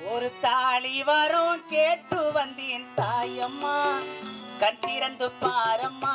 ஒரு தாளி வரும் கேட்டு வந்தீன் தாயம்மா. கட்டிறந்து பாரம்மா.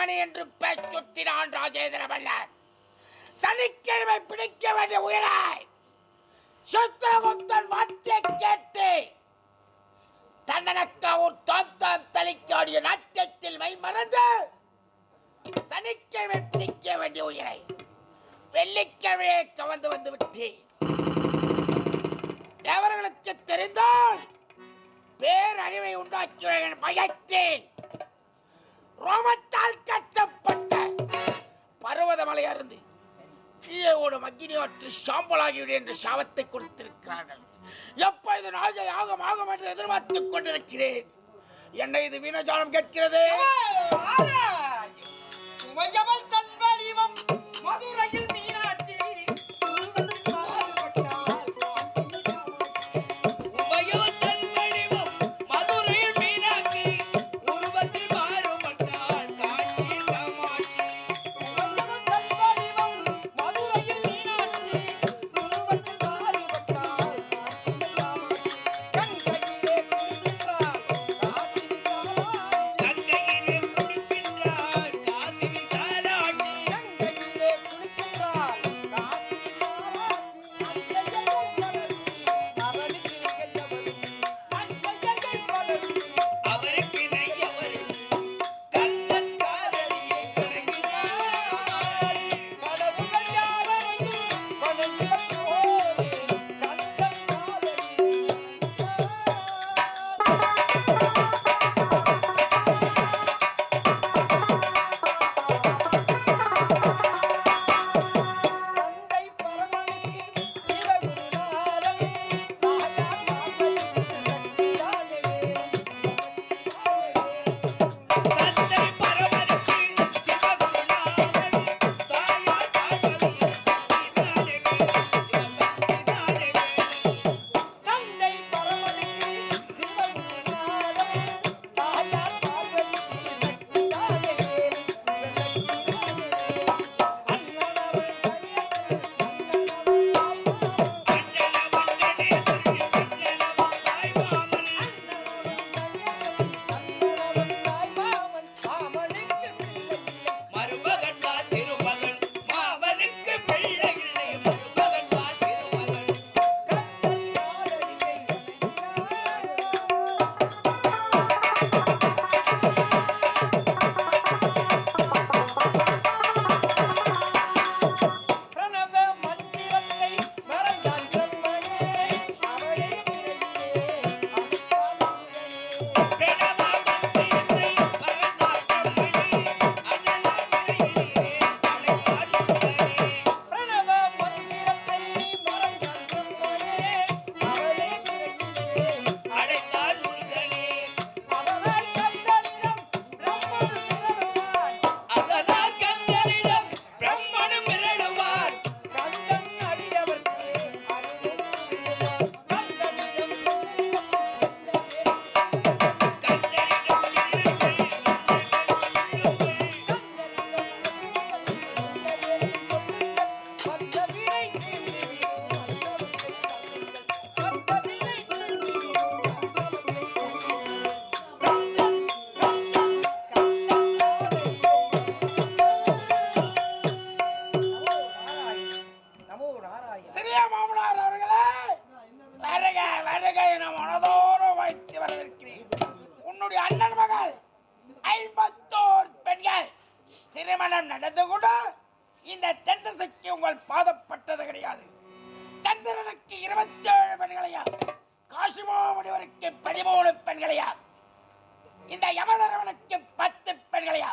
பிடித்தவன் என்று பேச்சுத்தினான் ராஜேந்திர மன்னர் சனிக்கிழமை பிடிக்க வேண்டிய உயிராய் சுத்தகுப்தன் வார்த்தை கேட்டு தண்டனக்காவூர் தாத்தாம் தளிக்காடிய நாட்டியத்தில் மை மறந்து சனிக்கிழமை பிடிக்க வேண்டிய உயிரை வெள்ளிக்கிழமையை கவர்ந்து வந்து விட்டேன். தேவர்களுக்கு தெரிந்தால் பேரழிவை உண்டாக்கிய பயத்தேன். ரோமத்தால் கட்டப்பட்ட பர்வதமலையா இருந்து கீழே ஓட மக்கினியாற்று சாம்பலாகிவிடு என்று சாபத்தை கொடுத்திருக்கிறார்கள். எப்ப இது ராஜ யாகம் ஆகும் என்று எதிர்பார்த்துக் கொண்டிருக்கிறேன். என்னை இது வீணஜானம் கேட்கிறது? மதுரையில் முனிவருக்கு பதிமூணு பெண்களையா? இந்த யமதரவனுக்கு பத்து பெண்களையா?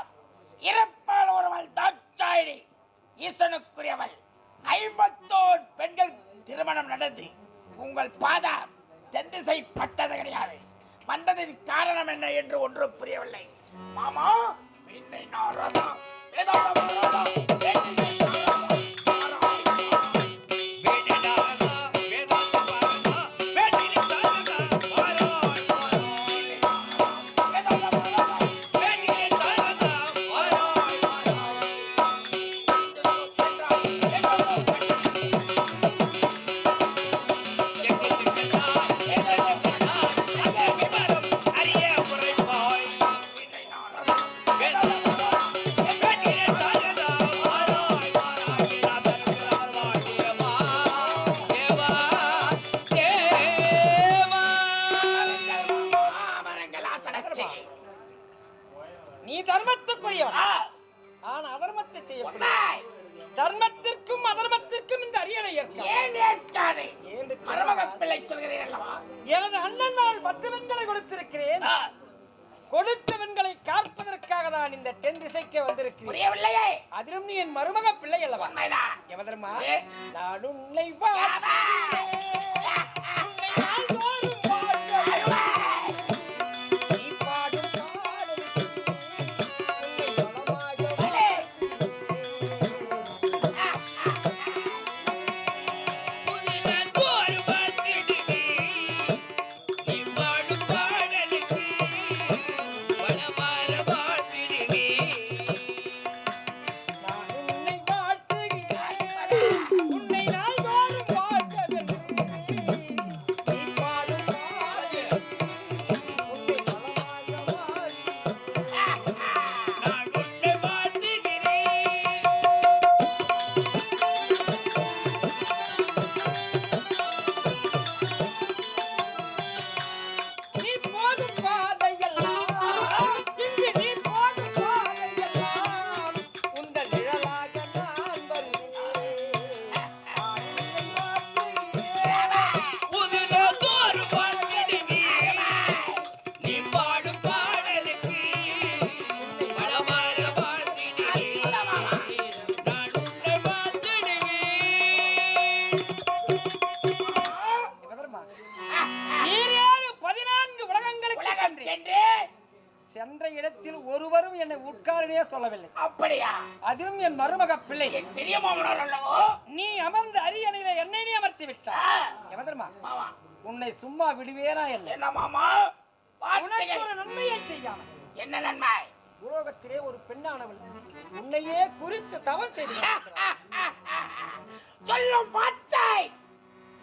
இறப்பால் ஒருவள் தாட்சாயினி ஈசனுக்குரியவள். ஐம்பத்தோர் பெண்கள் திருமணம் நடந்து உங்கள் பாதா தெந்திசை பட்டது கிடையாது. வந்ததின் காரணம் என்ன என்று ஒன்றும் புரியவில்லை. மாமா என்னை நாரதா. வேதாளம் நீ தர்மத்துக்குரியவன். நான் அதர்மத்தை செய்ய. தர்மத்திற்கும் அதர்மத்திற்கும் இந்த அரியணை ஏற்காது? சொல்கிறேன் அல்லவா? எனது அண்ணன் நான் பத்து பெண்களை கொடுத்திருக்கிறேன். ஆ, கொடுத்த பெண்களை காப்பதற்காக தான் இந்த தென் திசைக்கு வந்திருக்கிறேன். அதிலும் நீ என் மருமக பிள்ளை அல்லவா? எவதர்மா. நான் உன்னை அதிலும் என் மருமக பிள்ளை என் சிறிய மாமனார் அல்லவோ? நீ அமர்ந்த அரியணையில என்னை நீ அமர்த்தி விட்டாய். எவதர்மா உன்னை சும்மா விடுவேனா என்ன? என்ன மாமா? உனக்கு ஒரு நன்மையை செய்யாமல். என்ன நன்மை? உலோகத்திலே ஒரு பெண்ணானவள் உன்னையே குறித்து தவம் செய்து. சொல்லும் வார்த்தை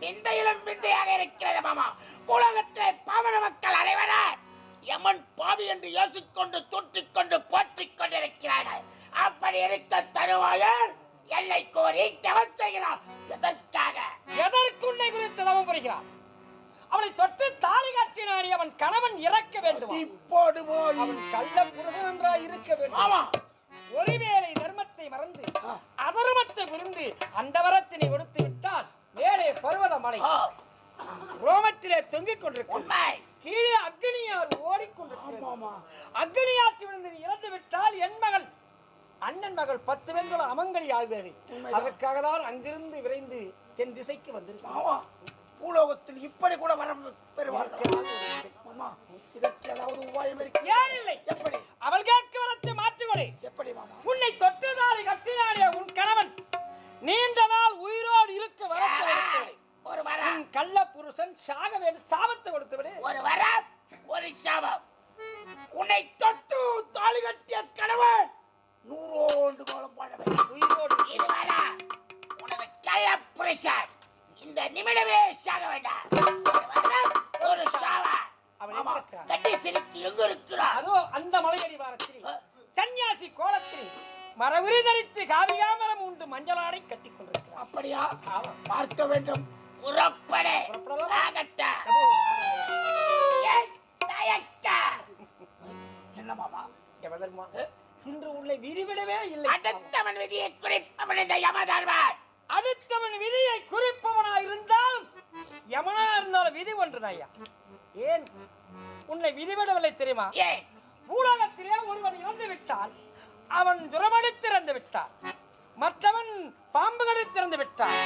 விந்தையிலும் விந்தையாக இருக்கிறது மாமா. உலகத்திலே பாமர மக்கள் அனைவரும் யமன் பாவி என்று யோசிக்கொண்டு தூற்றிக் கொண்டு போற்றிக் கொண்டிருக்கிறார்கள் அப்படி இருக்க தருவாயில் எல்லை கோரி தவம் செய்கிறார். எதற்காக? எதற்கு உன்னை குறித்து தவம் புரிகிறான் அவளை தொட்டு தாலி கட்டினாடி அவன் கணவன் இறக்க வேண்டும். இப்போது போய் அவன் கள்ள புருஷன் என்றாய் இருக்க வேண்டும். ஆமா. ஒருவேளை தர்மத்தை மறந்து அதர்மத்தை புரிந்து அந்த வரத்தினை கொடுத்து விட்டால் மேலே பர்வத மலை. ரோமத்திலே தொங்கிக் கொண்டிருக்கிறது உண்மை. கீழே அக்னியார் ஓடிக்கொண்டிருக்கிறது. ஆமா அக்னியாற்றி விழுந்து இறந்து விட்டால் என் மகள் அண்ணன் மகள் பத்து பெண்கள் அமங்கலி ஆகிறார்கள். அதற்காக தான் அங்கிருந்து விரைந்து தென் திசைக்கு வந்திருக்கிறார். பூலோகத்தில் இப்படி கூட வர மாமா இதற்கு ஏதாவது உபாயம் இருக்கு? ஏன் இல்லை? எப்படி? அவள் கேட்க வரத்தை மாற்றிக்கொடு. எப்படி மாமா? உன்னை தொட்டுதாரி கட்டினாடிய உன் கணவன். நீண்ட நாள் உயிரோடு இருக்க வரத்தை. ஒரு வரம். உன் கள்ள புருஷன் சாக வேண்டும் பார்க்க வேண்டும். புறப்படு. புறப்படலாமா? ஆகட்டா. ஏன் தயக்க? என்ன மாமா? எவதர்மா இன்று உன்னை விதிவிடவே இல்லை. அடுத்தவன் விதியை குறிப்பவன் இந்த யமதர்மன் அடுத்தவன் விதியை குறிப்பவனா இருந்தால் எவனா இருந்தாலும் விதி ஒன்றுதான் ஐயா ஏன் உன்னை விதிவிடவில்லை தெரியுமா? பூலோகத்திலே ஒருவன் இறந்து விட்டால் அவன் துரமடித்திறந்து விட்டான். மற்றவன் பாம்பு கடித்திறந்து விட்டான்.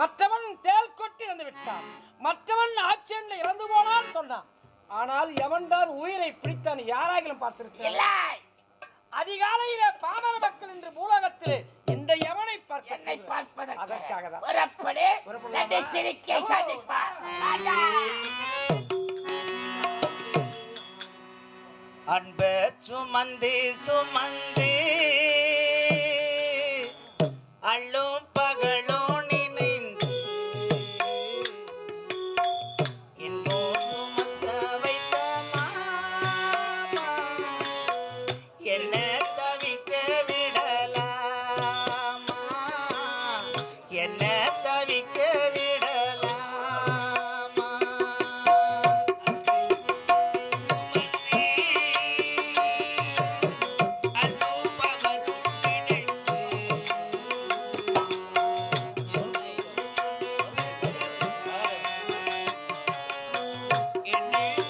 மற்றவன் தேல் கொட்டி இறந்து விட்டான் மற்றவன் ஆட்சியன்ல இறந்து போனான் சொன்னான். ஆனால் எவன்தான் உயிரை பிடித்தான் யாராகிலும் பார்த்திருக்கிறார் இல்லை. அதிகாலையிலே பாமர மக்கள் இன்று பூலோகத்திலே இந்த எவனை என்னை பார்க்க பார்ப்பதற்கு அதற்காக தான். புறப்படு. புறப்படலாமா? தன்னை சிரிக்கை சந்திப்பார் ராஜா. அன்பு சுமந்தி சுமந்தி. அள்ளும் பகலும் கண்ணே